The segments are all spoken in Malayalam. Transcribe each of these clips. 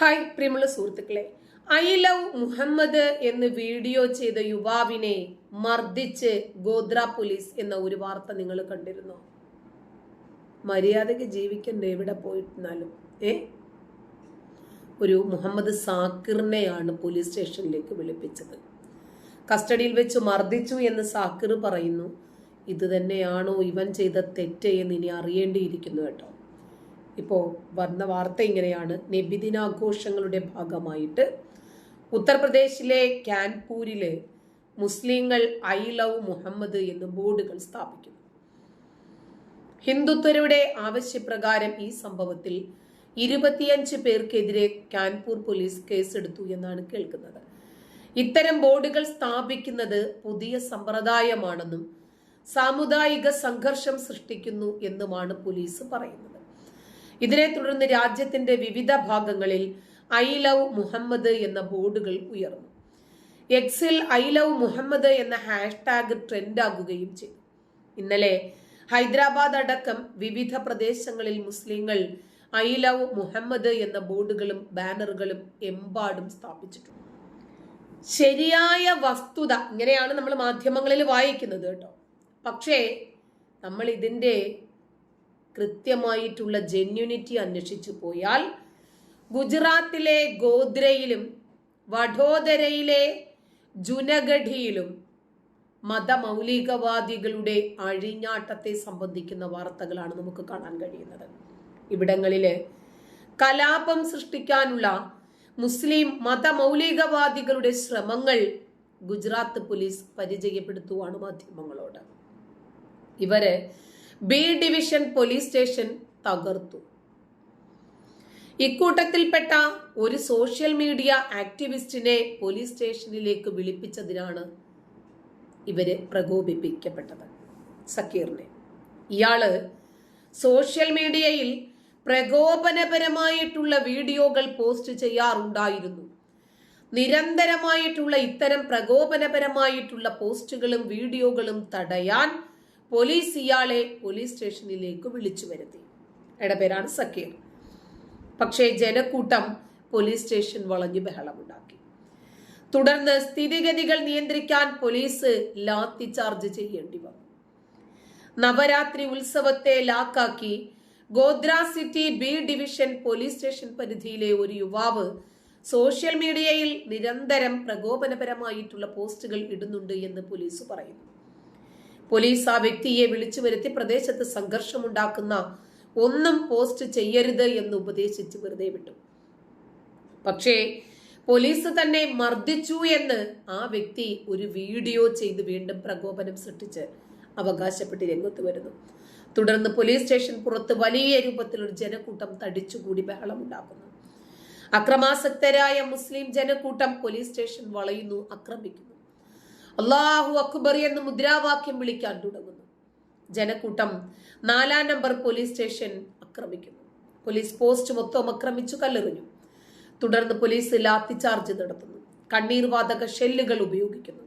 ഹായ് പ്രിയമുള്ള സുഹൃത്തുക്കളെ. ഐ ലവ് മുഹമ്മദ് എന്ന് വീഡിയോ ചെയ്ത യുവാവിനെ മർദ്ദിച്ച് ഗോദ്ര പോലീസ് എന്ന ഒരു വാർത്ത നിങ്ങൾ കണ്ടിരുന്നു? മര്യാദയ്ക്ക് ജീവിക്കണ്ട എവിടെ പോയിരുന്നാലും ഏ? ഒരു മുഹമ്മദ് സാക്കിറിനെയാണ് പോലീസ് സ്റ്റേഷനിലേക്ക് വിളിപ്പിച്ചത്. കസ്റ്റഡിയിൽ വെച്ച് മർദ്ദിച്ചു എന്ന് സാക്കിർ പറയുന്നു ഇത് തന്നെയാണോ ഇവൻ ചെയ്ത തെറ്റ് എന്ന് ഇനി അറിയേണ്ടിയിരിക്കുന്നു കേട്ടോ. ഇപ്പോൾ വന്ന വാർത്ത ഇങ്ങനെയാണ്. നബിദിനാഘോഷങ്ങളുടെ ഭാഗമായിട്ട് ഉത്തർപ്രദേശിലെ കാൻപൂരിൽ മുസ്ലിങ്ങൾ ഐ ലവ് മുഹമ്മദ് എന്ന് ബോർഡുകൾ സ്ഥാപിക്കുന്നു. ഹിന്ദുത്വരുടെ ആവശ്യപ്രകാരം ഈ സംഭവത്തിൽ ഇരുപത്തിയഞ്ച് പേർക്കെതിരെ കാൻപൂർ പോലീസ് കേസെടുത്തു എന്നാണ് കേൾക്കുന്നത്. ഇത്തരം ബോർഡുകൾ സ്ഥാപിക്കുന്നത് പുതിയ സമ്പ്രദായമാണെന്നും സാമുദായിക സംഘർഷം സൃഷ്ടിക്കുന്നു എന്നുമാണ് പോലീസ് പറയുന്നത്. ഇതിനെ തുടർന്ന് രാജ്യത്തിന്റെ വിവിധ ഭാഗങ്ങളിൽ ഐ ലവ് മുഹമ്മദ് എന്ന ബോർഡുകൾ ഉയർന്നു. എക്സിൽ ഐ ലവ് മുഹമ്മദ് എന്ന ഹാഷ്ടാഗ് ട്രെൻഡാകുകയും ചെയ്തു. ഇന്നലെ ഹൈദരാബാദ് അടക്കം വിവിധ പ്രദേശങ്ങളിൽ മുസ്ലിങ്ങൾ ഐ ലവ് മുഹമ്മദ് എന്ന ബോർഡുകളും ബാനറുകളും എമ്പാടും സ്ഥാപിച്ചിട്ടുണ്ട്. ശരിയായ വസ്തുത ഇങ്ങനെയാണ് നമ്മൾ മാധ്യമങ്ങളിൽ വായിക്കുന്നത് കേട്ടോ. പക്ഷേ നമ്മൾ ഇതിന്റെ കൃത്യമായിട്ടുള്ള ജെന്യൂനിറ്റി അന്വേഷിച്ചു പോയാൽ ഗുജറാത്തിലെ ഗോദ്രയിലും വഡോദരയിലെ ജുനഗഢിയിലും മതമൗലികവാദികളുടെ അഴിഞ്ഞാട്ടത്തെ സംബന്ധിക്കുന്ന വാർത്തകളാണ് നമുക്ക് കാണാൻ കഴിയുന്നത്. ഇവിടങ്ങളിൽ കലാപം സൃഷ്ടിക്കാനുള്ള മുസ്ലിം മതമൗലികവാദികളുടെ ശ്രമങ്ങൾ ഗുജറാത്ത് പോലീസ് പരിചയപ്പെടുത്തുവാണ് മാധ്യമങ്ങളോട്. ഇവർ ബി ഡിവിഷൻ പോലീസ് സ്റ്റേഷൻ തകർത്തു. ഇക്കൂട്ടത്തിൽപ്പെട്ട ഒരു സോഷ്യൽ മീഡിയ ആക്ടിവിസ്റ്റിനെ പോലീസ് സ്റ്റേഷനിലേക്ക് വിളിപ്പിച്ചതിനാണ് ഇവർ പ്രകോപിപ്പിക്കപ്പെട്ടത്. സക്കീറിനെ. ഇയാൾ സോഷ്യൽ മീഡിയയിൽ പ്രകോപനപരമായിട്ടുള്ള വീഡിയോകൾ പോസ്റ്റ് ചെയ്യാറുണ്ടായിരുന്നു. നിരന്തരമായിട്ടുള്ള ഇത്തരം പ്രകോപനപരമായിട്ടുള്ള പോസ്റ്റുകളും വീഡിയോകളും തടയാൻ പോലീസ് ഇയാളെ പോലീസ് സ്റ്റേഷനിലേക്ക് വിളിച്ചു വരുത്തി. അയാളുടെ പേരാണ് സക്കീർ പക്ഷേ ജനക്കൂട്ടം പോലീസ് സ്റ്റേഷൻ വളഞ്ഞു ബഹളമുണ്ടാക്കി. തുടർന്ന് സ്ഥിതിഗതികൾ നിയന്ത്രിക്കാൻ പോലീസ് ലാത്തി ചാർജ് ചെയ്യേണ്ടി വന്നു. നവരാത്രി ഉത്സവത്തെ ലാക്കാക്കി Godhra city B division police station പരിധിയിലെ ഒരു യുവാവ് സോഷ്യൽ മീഡിയയിൽ നിരന്തരം പ്രകോപനപരമായിട്ടുള്ള പോസ്റ്റുകൾ ഇടുന്നുണ്ട് എന്ന് പോലീസ് പറയുന്നു. പോലീസ് ആ വ്യക്തിയെ വിളിച്ചു വരുത്തി പ്രദേശത്ത് സംഘർഷമുണ്ടാക്കുന്ന ഒന്നും പോസ്റ്റ് ചെയ്യരുത് എന്ന് ഉപദേശിച്ച് വെറുതെ വിട്ടു. പക്ഷേ പോലീസ് തന്നെ മർദ്ദിച്ചു എന്ന് ആ വ്യക്തി ഒരു വീഡിയോ ചെയ്ത് വീണ്ടും പ്രകോപനം സൃഷ്ടിച്ച് അവകാശപ്പെട്ട് രംഗത്ത് വരുന്നു. തുടർന്ന് പോലീസ് സ്റ്റേഷൻ പുറത്ത് വലിയ രൂപത്തിൽ ഒരു ജനക്കൂട്ടം തടിച്ചുകൂടി ബഹളമുണ്ടാക്കുന്നു. അക്രമാസക്തരായ മുസ്ലിം ജനക്കൂട്ടം പോലീസ് സ്റ്റേഷൻ വളയുന്നു ആക്രമിക്കുന്നു. അള്ളാഹു അക്ബർ എന്ന് മുദ്രാവാക്യം വിളിക്കാൻ തുടങ്ങുന്നു. ജനക്കൂട്ടം നാലാം നമ്പർ പോലീസ് സ്റ്റേഷൻ ആക്രമിക്കുന്നു. പോലീസ് പോസ്റ്റ് മൊത്തം ആക്രമിച്ചു കല്ലെറിഞ്ഞു. തുടർന്ന് പോലീസ് ലാത്തിചാർജ് നടത്തുന്നു. കണ്ണീർവാതക ഷെല്ലുകൾ ഉപയോഗിക്കുന്നു.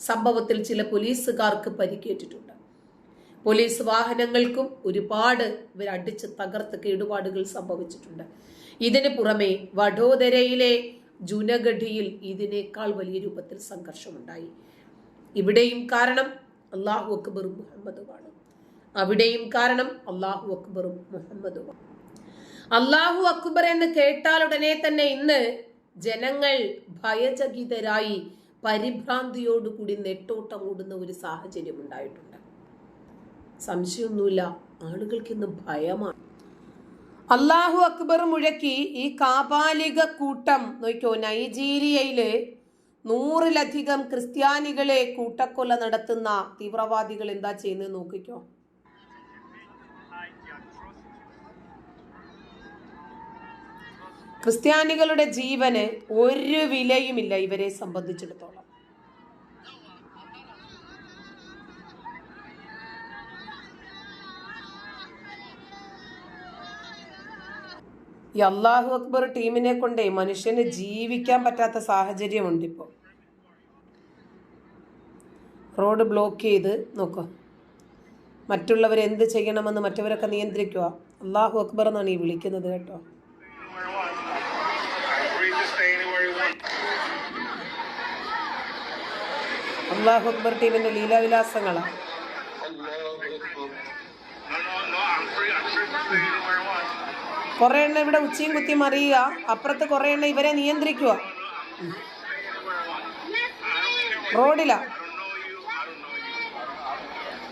സംഭവത്തിൽ ചില പോലീസുകാർക്ക് പരിക്കേറ്റിട്ടുണ്ട്. പോലീസ് വാഹനങ്ങൾക്കും ഒരുപാട് ഇവർ അടിച്ച് തകർത്ത് കേടുപാടുകൾ സംഭവിച്ചിട്ടുണ്ട്. ഇതിന് പുറമെ വഡോദരയിലെ ജുനഗഡിയിൽ ഇതിനേക്കാൾ വലിയ രൂപത്തിൽ സംഘർഷമുണ്ടായി. ഇവിടെയും കാരണം അള്ളാഹു അക്ബറും മുഹമ്മദുമാണ്. അവിടെയും കാരണം അള്ളാഹു അക്ബറും മുഹമ്മദുമാണ്. അള്ളാഹു അക്ബർ എന്ന് കേട്ടാൽ ഉടനെ തന്നെ ഇന്ന് ജനങ്ങൾ ഭയചകിതരായി പരിഭ്രാന്തിയോടുകൂടി നെട്ടോട്ടം ഓടുന്ന ഒരു സാഹചര്യം ഉണ്ടായിട്ടുണ്ട്. സംശയമൊന്നുമില്ല ആളുകൾക്ക് ഇന്ന് ഭയമാണ്. അള്ളാഹു അക്ബർ മുഴക്കി ഈ കാപാലിക കൂട്ടം നോക്കിയോ നൈജീരിയയിൽ നൂറിലധികം ക്രിസ്ത്യാനികളെ കൂട്ടക്കൊല നടത്തുന്ന തീവ്രവാദികൾ എന്താ ചെയ്യുന്നത് നോക്കിക്കോ. ക്രിസ്ത്യാനികളുടെ ജീവന് ഒരു വിലയുമില്ല ഇവരെ സംബന്ധിച്ചിടത്തോളം. ഈ അള്ളാഹു അക്ബർ ടീമിനെ കൊണ്ടേ മനുഷ്യന് ജീവിക്കാൻ പറ്റാത്ത സാഹചര്യമുണ്ട് ഇപ്പോൾ റോഡ് ബ്ലോക്ക് ചെയ്ത് നോക്കുക മറ്റുള്ളവർ എന്ത് ചെയ്യണമെന്ന് മറ്റവരൊക്കെ നിയന്ത്രിക്കുക അള്ളാഹു അക്ബർ എന്നാണ് ഈ വിളിക്കുന്നത് കേട്ടോ. അള്ളാഹു അക്ബർ ടീമിന്റെ ലീലാവിലാസങ്ങളാണ് കുറെ എണ്ണ ഇവിടെ ഉച്ചയും കുത്തിയും അറിയുക. അപ്പുറത്ത് കുറെ എണ്ണ ഇവരെ നിയന്ത്രിക്കുക. റോഡിലാ.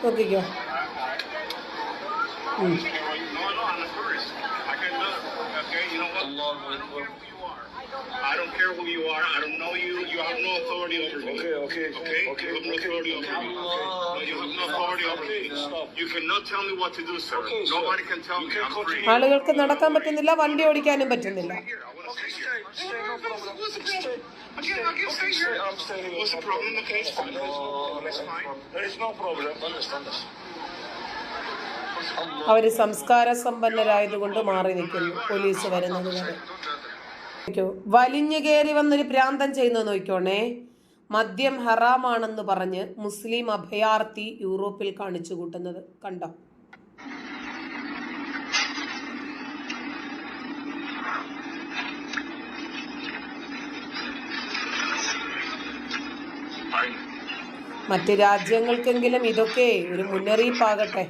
നോക്കിക്കോ. ഉം. I don't care who you are. I don't know you. You have no authority over me. Okay, okay, okay. okay you have no authority over me. No, you have no authority over me. You cannot tell me what to do, sir. Nobody can tell me. I'm free. ആളുകൾക്ക് നടക്കാൻ പറ്റുന്നില്ല വണ്ടി ഓടിക്കാനും പറ്റുന്നില്ല What's the problem? Okay, it's fine. It's fine. There is no problem. Understand this. അവർ സംസ്കാര സമ്പന്നരായതുകൊണ്ട് മാറി നിൽക്കുന്നു പോലീസ് വരുന്നത് വരെ നോക്കിക്കോ. വലിഞ്ഞു കയറി വന്നൊരു പ്രാന്തം ചെയ്യുന്നത് നോക്കിക്കോണേ. മദ്യം ഹറാമാണെന്ന് പറഞ്ഞ് മുസ്ലിം അഭയാർത്ഥി യൂറോപ്പിൽ കാണിച്ചു കൂട്ടുന്നത് കണ്ടോ? മറ്റ് രാജ്യങ്ങൾക്കെങ്കിലും ഇതൊക്കെ ഒരു മുന്നറിയിപ്പാകട്ടെ.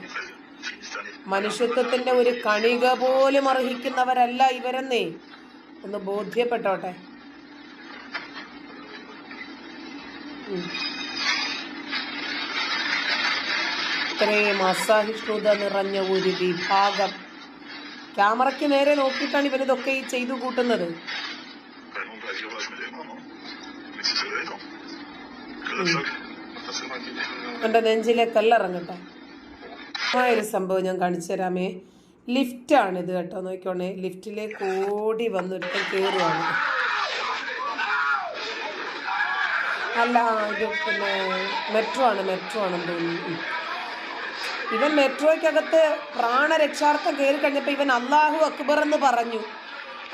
മനുഷ്യത്വത്തിന്റെ ഒരു കണിക പോലും അർഹിക്കുന്നവരല്ല ഇവരെന്നേ. ഒന്ന് ബോധ്യപ്പെട്ടോട്ടെ. ഇത്രയും അസഹിഷ്ണുത നിറഞ്ഞ ഒരു വിഭാഗം. ക്യാമറയ്ക്ക് നേരെ നോക്കിയിട്ടാണ് ഇവരിതൊക്കെ ഈ ചെയ്തു കൂട്ടുന്നത്. എന്റെ നെഞ്ചിലെ കല്ലിറങ്ങട്ടെ ഒരു സംഭവം ഞാൻ കാണിച്ചു തരാമേ. ലിഫ്റ്റാണ് ഇത് കേട്ടോ നോക്കിക്കോണേ. ലിഫ്റ്റിലേക്ക് കൂടി വന്നിട്ട് കയറുവാണ് അല്ല ഇത് പിന്നെ മെട്രോ ആണ് മെട്രോ ആണെന്ന് തോന്നുന്നു. ഇവൻ മെട്രോയ്ക്കകത്ത് പ്രാണരക്ഷാർത്ഥം കയറി കഴിഞ്ഞപ്പോൾ ഇവൻ അള്ളാഹു അക്ബർ എന്ന് പറഞ്ഞു.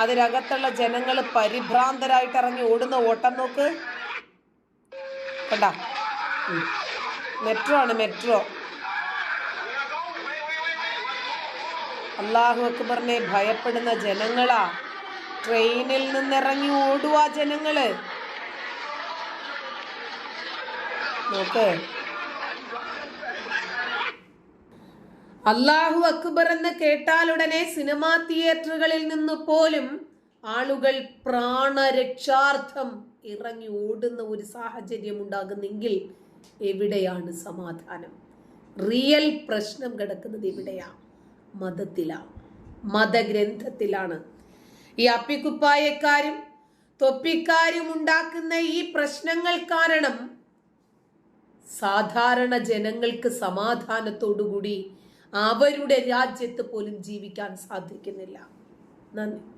അതിനകത്തുള്ള ജനങ്ങൾ പരിഭ്രാന്തരായിട്ട് ഇറങ്ങി ഓടുന്ന ഓട്ടം നോക്ക്. കണ്ട? മെട്രോ ആണ് മെട്രോ അള്ളാഹു അക്ബറിനെ ഭയപ്പെടുന്ന ജനങ്ങളാ. ട്രെയിനിൽ നിന്നിറങ്ങി ഓടുവാ ജനങ്ങൾ. നോക്ക്. അള്ളാഹു അക്ബർ എന്ന് കേട്ടാലുടനെ സിനിമാ തിയേറ്ററുകളിൽ നിന്ന് പോലും ആളുകൾ പ്രാണരക്ഷാർത്ഥം ഇറങ്ങി ഓടുന്ന ഒരു സാഹചര്യം ഉണ്ടാകുന്നെങ്കിൽ എവിടെയാണ് സമാധാനം? റിയൽ പ്രശ്നം കിടക്കുന്നത് എവിടെയാ? മതത്തിലാണ് മതഗ്രന്ഥത്തിലാണ്. ഈ അപ്പിക്കുപ്പായക്കാരും തൊപ്പിക്കാരും ഉണ്ടാക്കുന്ന ഈ പ്രശ്നങ്ങൾ കാരണം സാധാരണ ജനങ്ങൾക്ക് സമാധാനത്തോടുകൂടി അവരുടെ രാജ്യത്ത് പോലും ജീവിക്കാൻ സാധിക്കുന്നില്ല. നന്ദി.